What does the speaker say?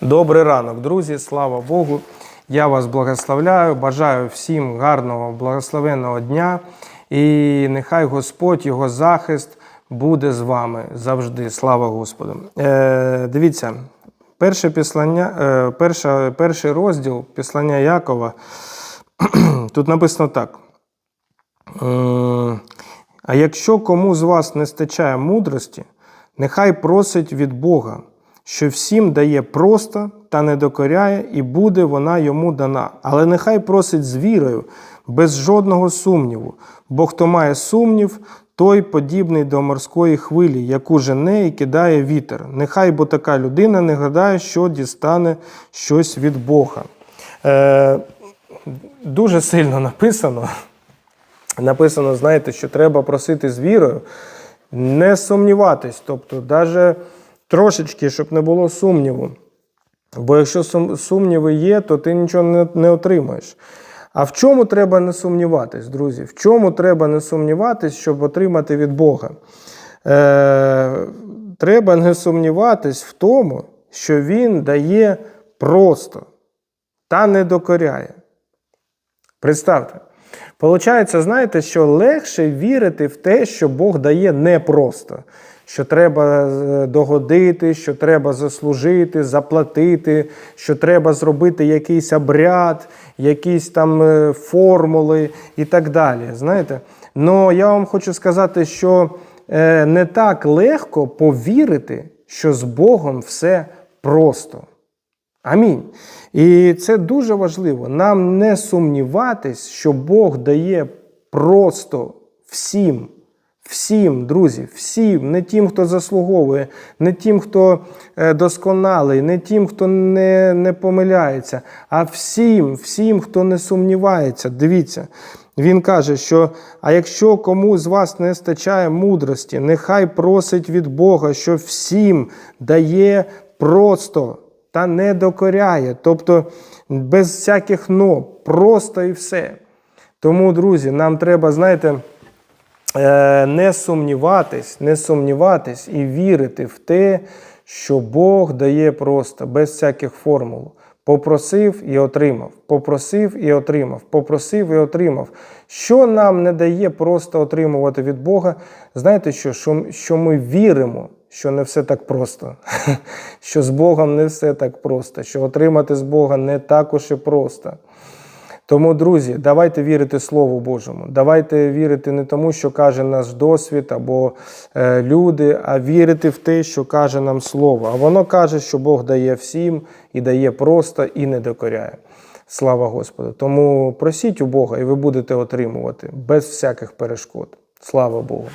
Добрий ранок, друзі, слава Богу. Я вас благословляю, бажаю всім гарного, благословенного дня. І нехай Господь, Його захист буде з вами завжди. Слава Господу. Е, дивіться, перше післання, е, перша, перший розділ післання Якова. Тут написано так. М, А якщо кому з вас не стачає мудрості, нехай просить від Бога, що всім дає просто та не докоряє, і буде вона йому дана. Але нехай просить з вірою, без жодного сумніву, бо хто має сумнів, той подібний до морської хвилі, яку жене і кидає вітер. Нехай бо така людина не гадає, що дістане щось від Бога. Е, дуже сильно написано. Написано, знаєте, що треба просити з вірою, не сумніватись, тобто, навіть трошечки, щоб не було сумніву. Бо якщо сумніви є, то ти нічого не, не отримаєш. А в чому треба не сумніватись, друзі? В чому треба не сумніватись, щоб отримати від Бога? Е, треба не сумніватись в тому, що Він дає просто та не докоряє. Представте. Получається, знаєте, що легше вірити в те, що Бог дає непросто. Що треба е, догодити, що треба заслужити, заплатити, що треба зробити якийсь обряд, якісь там е, формули і так далі. Знаєте? Но я вам хочу сказати, що е, не так легко повірити, що з Богом все просто. Амінь. І це дуже важливо. Нам не сумніватись, що Бог дає просто всім. Всім, друзі, всім, не тим, хто заслуговує, не тим, хто е, досконалий, не тим, хто не, не помиляється, а всім, всім, хто не сумнівається. Дивіться, він каже, що а якщо кому з вас не стачає мудрості, нехай просить від Бога, що всім дає просто та не докоряє, тобто без всяких но, просто і все. Тому, друзі, нам треба, знаєте, не сумніватись, не сумніватись і вірити в те, що Бог дає просто без всяких формул. Попросив і отримав, попросив і отримав, попросив і отримав. Що нам не дає просто отримувати від Бога? Знаєте що? Що, що ми віримо, що не все так просто, що з Богом не все так просто, що отримати з Бога не також і просто. Тому, друзі, давайте вірити Слову Божому. Давайте вірити не тому, що каже наш досвід або е, люди, а вірити в те, що каже нам Слово. А воно каже, що Бог дає всім і дає просто і не докоряє. Слава Господу. Тому просіть у Бога, і ви будете отримувати без всяких перешкод. Слава Богу.